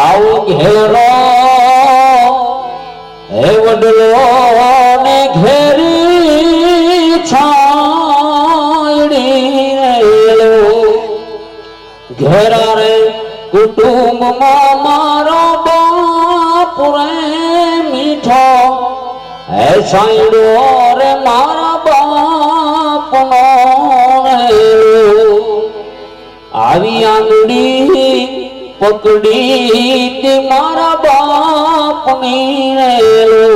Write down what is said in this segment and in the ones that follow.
આવો ઘેરો હે વડલો ને ઘેરી છાયડી ઘેરા રે કુટુંબમાં મારો બાપ રે મીઠો. હે સાંઈડો રે મારા રેલો આવી આંગળી પકડી મારા બાપની રેલો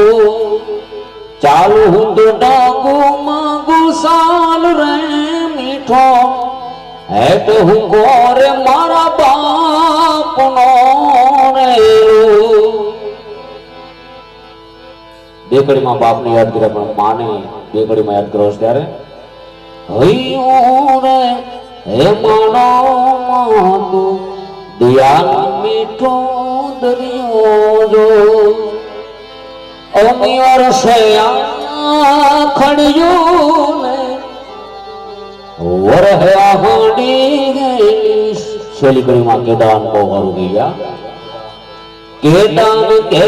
ચાલુ હું તો ડાગુ માગુ સાલ રે મીઠો. હે તો હું ગોરે મારા બાપનો રેલો બે કડીમાં બાપને યાદ કર્યા, પણ માને બે કડીમાં યાદ કરો ત્યારે? હૈયું રે, હે માનો માતુ મીઠો દરિયો જો ઓમી વર્ષે ખડ્યું ને વરહે હાંડી ગયેલી શેલી કરીમાં કેદાન બહુ સારું ગયા. કેદાન કે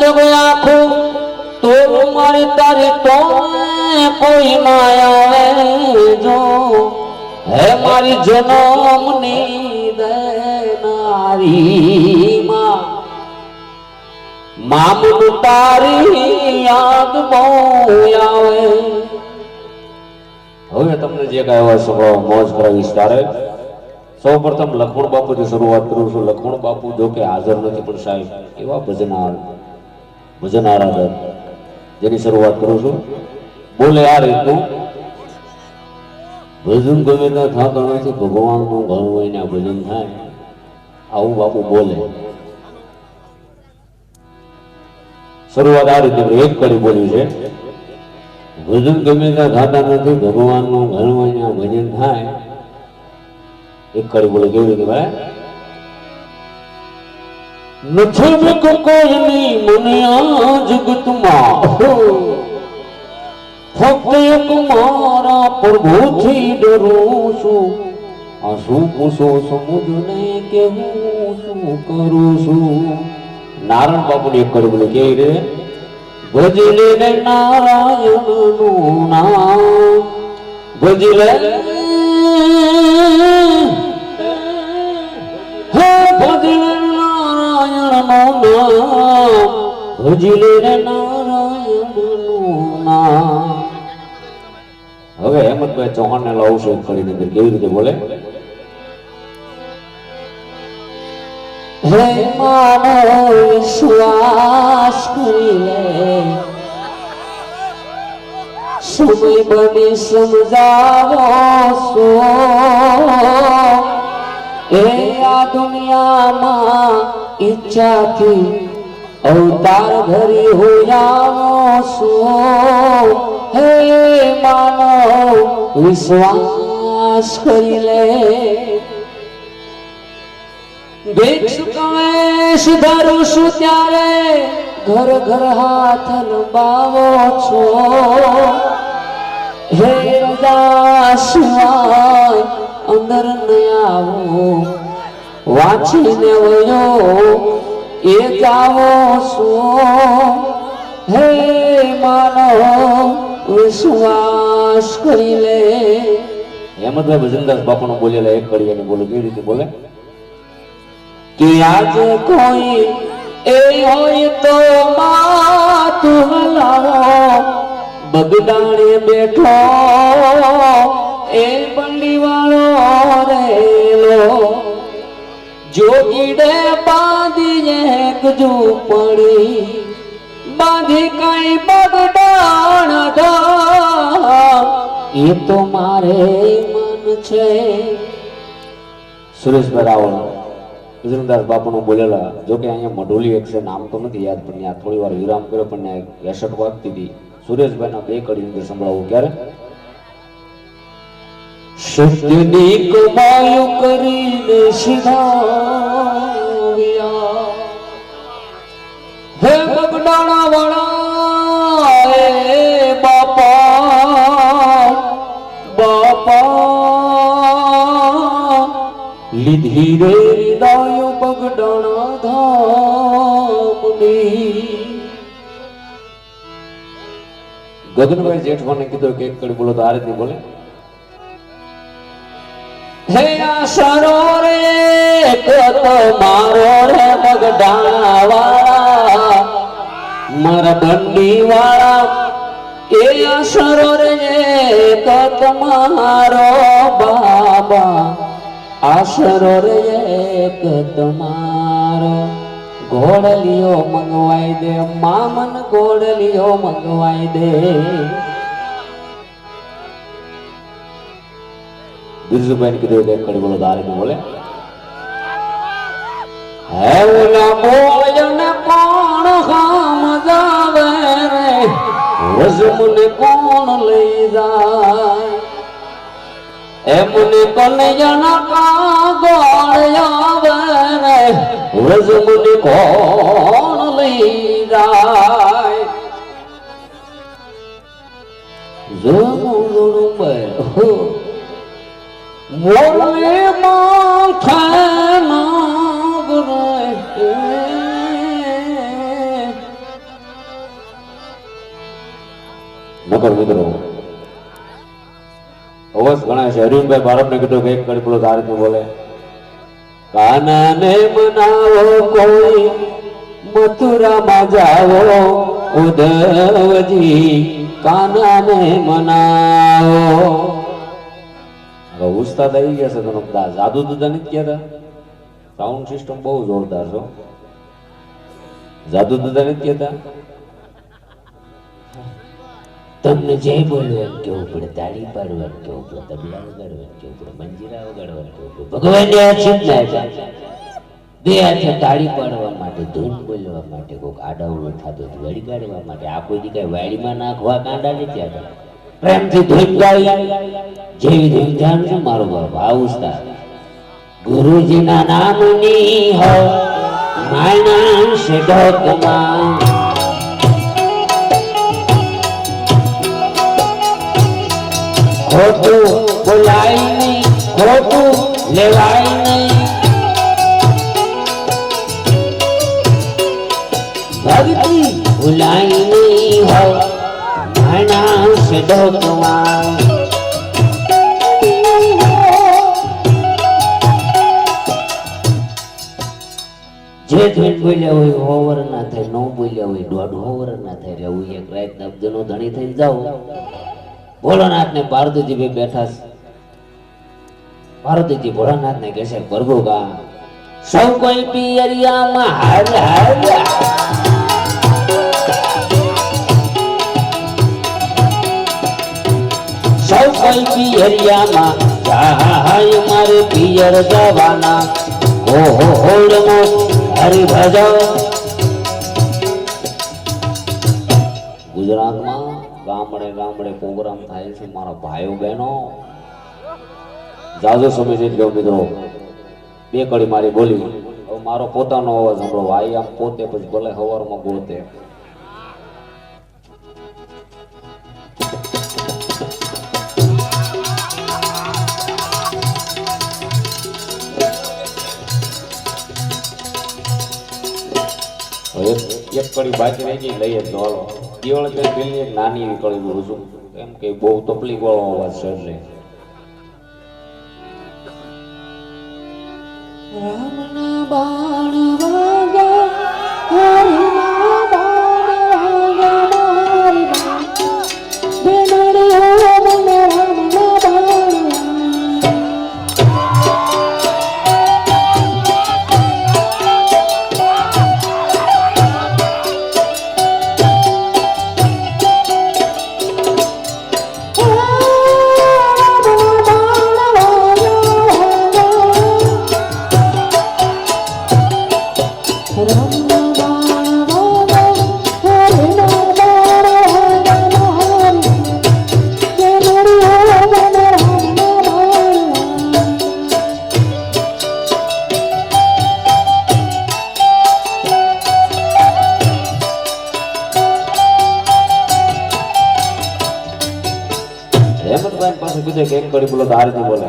જગ આખું તો મારી તારી તો કોઈ માયા જો. હે મારી જન્મની હવે તમને જે કાંઈ એવા સ્વભાવ, મોજ કરાવીશ તારે. સૌ પ્રથમ લખમણ બાપુથી શરૂઆત કરું છું. લખમણ બાપુ જો કે હાજર નથી, પણ સાહેબ, એવા ભજનાર ભજન આરાધક જેની શરૂઆત કરું છું. બોલે આ રીતનું. ભજન ગમે ત્યાં થતો નથી, ભગવાનનું ઘણું હોય ને ભજન થાય. આવું બાપુ બોલે શરૂઆત આ રીતે એક કડી બોલી છે ભજન ગમે ત્યાં થતા નથી ભગવાનનું ઘણું હોય ભજન થાય એક કડી બોલે કેવી રીતે ભાઈ નથી બીક કોઈની મને આ જગતમાં ફક્ત એક મારા પ્રભુથી ડરું છું આ શું પૂછો સમુદ્રને કે હું શું કરું છું? નારાયણ બાપુ એક કરવું બોલે રે, ભજલે રે નારાયણનું નામ, ભજલે હે ભજલે નારાયણનું નામ, ભજલે રે નારાયણનું નામ. હવે હેમંતભાઈ ચૌહાણ ને લાવું છું કરીને કેવી રીતે બોલે? હે માનો વિશ્વાસ કરી લે સમય બની સમજાવો સો એ આ દુનિયામાં ઈચ્છાથી અવતાર ધરી હોયાવો છો હે માનો વિશ્વાસ કરી લે. ભિક્ષુ કવેશ ધરું છું ત્યારે ઘર ઘર હાથ લંબાવો છો હે રજા અંદર ન આવો વાંચીને વયો એ જાવો છો હે માનો વિશ્વાસ કરી લે હેમંતભાઈ ભજનદાસ બાપાનો બોલેલા એક કડી બોલું બોલો કેવી રીતે બોલે? કે આજે કોઈ? એ હોય તો માથું હલાવો. બગદાણે બેઠો, એ બંડી વાળો રેલો જોગીડે બાંધી એક પડી બાંધી કઈ બગડાણ એ તો મારે મન છે. સુરેશભાઈ રાવળ વિજયદાસ બાપાનું બોલેલા જો કે અહીંયા મઢોલી એક છે, નામ તો નથી યાદ, પણ ત્યાં થોડી વાર વિરામ કર્યો, પણ ત્યાં એસઠ વાગતી હતી. સુરેશભાઈના બે કડી અંદર સંભળાવું, ક્યારે? શબ્દની કમાયું કરીને સીધા હે મગડાણા વાળા બાપા બાપા, લીધી રે દાયો બગડણ ધામની. ગગનભાઈ જેઠવાને કીધું કે એક કડી બોલો તો આ રીતે બોલે. હે આ સરોરે કત મારો રે બગડાવાળા. મારા બંડી વાળા એ આ સરોરે કત મારો બાબા. આ સરોરે કત મારો ઘોડલીઓ મંગવાઈ દે, મામન ઘોડલીઓ મંગવાઈ દે. બિરજુભાઈ કીધું કે કડી બોલો, દારે બોલે હે ઓલા બોલ ને કોણ હામ જાવે રે? રજમને કોણ લઈ જાય? એમને કનૈયાના કાગળ આવે રે રજમને કોણ લઈ જાય? જોડું જોનું બે મોરલે માથે નાગરે મિત્રો અવસ ગણાય છે. હરિભાઈ બારબને કીધું એક કડી પેલો તારથી બોલે. કાનાને મનાવો કોઈ, મથુરામાં જાવો ઉદ્ધવજી કાનાને મનાવો. હવે ઉસ્તાદ આવી ગયા છે તને જાદુ તો નથી કહેતા? સાઉન્ડ સિસ્ટમ બહુ જોરદાર છો જાદુ દુદા નથી કહેતા? તમને જે બોલવું કેવું પડે તાળી પાડવું કેવું પડે તબલા વગાડવું કેવું પડે મંજીરા વગાડવા કેવું પડે ભગવાનને આ બે હાથે તાળી પાડવા માટે, ધૂન બોલવા માટે, કોઈક આડાવડું થતું વળી કાઢવા માટે. આ કોઈ કઈ વાડીમાં નાખવા કાંડા નથી હતા પ્રેમથી ધૂન ગાઈ જેવી ધૂન ધ્યાન છે, મારો બાપ આવું ગુરુજીના નામની હો, માયના છે ખોટું બોલાય નહીં, ખોટું લેવાય નહીં. ભક્તિ ભૂલાય નહીં હોય માણસ ડોકવા. જે ધૂન બોલ્યા હોય હોવર ના થાય, ન બોલ્યા હોય દોઢ હોવર ના થાય રહેવું એક રાત નબજનો ધણી થઈને જાઓ ભોળાનાથ ને પાર્વતીજી ભાઈ બેઠા પાર્વતીજી ભોળાનાથ ને કહે છે પ્રભુ ગા સૌ કોઈ પિયરિયામાં હાલ હાલ સૌ કોઈ પિયરિયામાં જાય મારે પિયર જવાના. ઓહો હોળમો હરિ ભજો ગુજરાતમાં ગામડે ગામડે પ્રોગ્રામ થાય છે. મારા ભાઈઓ બહેનો, જાજો સમય ગયો મિત્રો. બે કડી મારી બોલી. મારો પોતાનો અવાજ સાંભળો. ભાઈ, આમ પોતે પછી ભલે હવારમાં ગોતે એક કડી બાકી રહી ગઈ, લઈએ જ હાલો દિવાળી કઈ પેલી એક નાની એવી કળી બોલું છું એમ કે બહુ તકલીફ વાળો અવાજ સર્જે એટલે હેમંતભાઈ પાસે કીધું કે એક કડી બોલો તો આ રીતે બોલે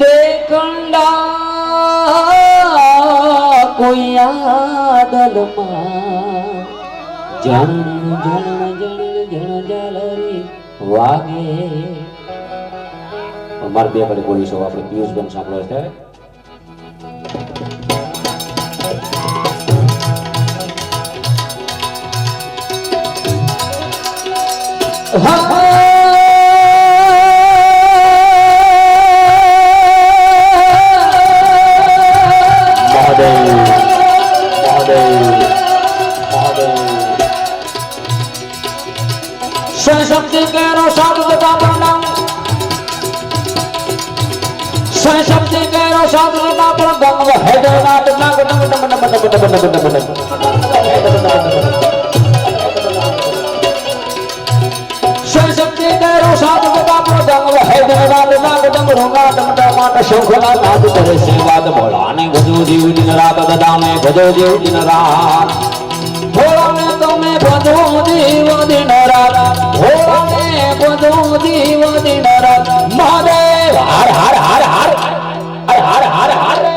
દેખંડા કોઈ આદલમાં જણ જણ જણ જણ જલરી વાગે અમારે બે કડી બોલીશું આપણે પિયુષ બન સાંભળો છે শক্তি কেন সাধু বাবা নাম শক্তি কেন সাধু বাবা গঙ্গ হেড নাট নাগ নম নম নম নম নম নম રૂંગા નમ ટમાટ શોખલા નાદ કરે રાત ભોળાને તમે ભજો જીવ દિન રાત ભોળાને ભજો જીવ દિન મહાદેવ, હર હર હર હર. હર હર હર હર.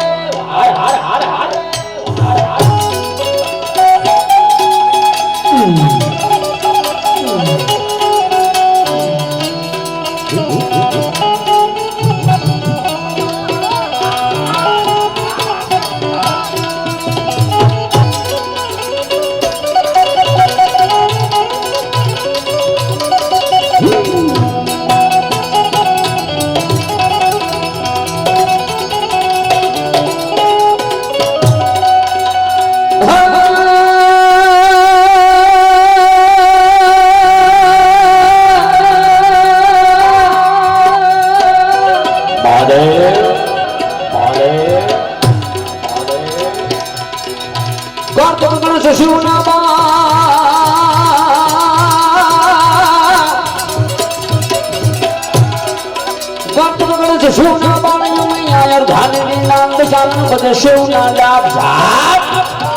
નામ ચાલન બધે શિવના ડાબ ડાબ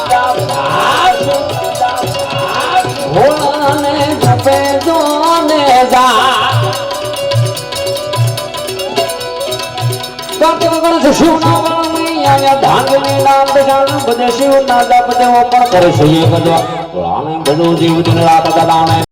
ઝાપ ભોળાને જપે જોને જા કાર્તિક ગણેશ શિવના બાણી આવ્યા ધાની નામ ચાલન બધે શિવના ડાબ દેવો પણ કરે છે એ બધો પુરાણે બધું જીવ દિન રાત દદાને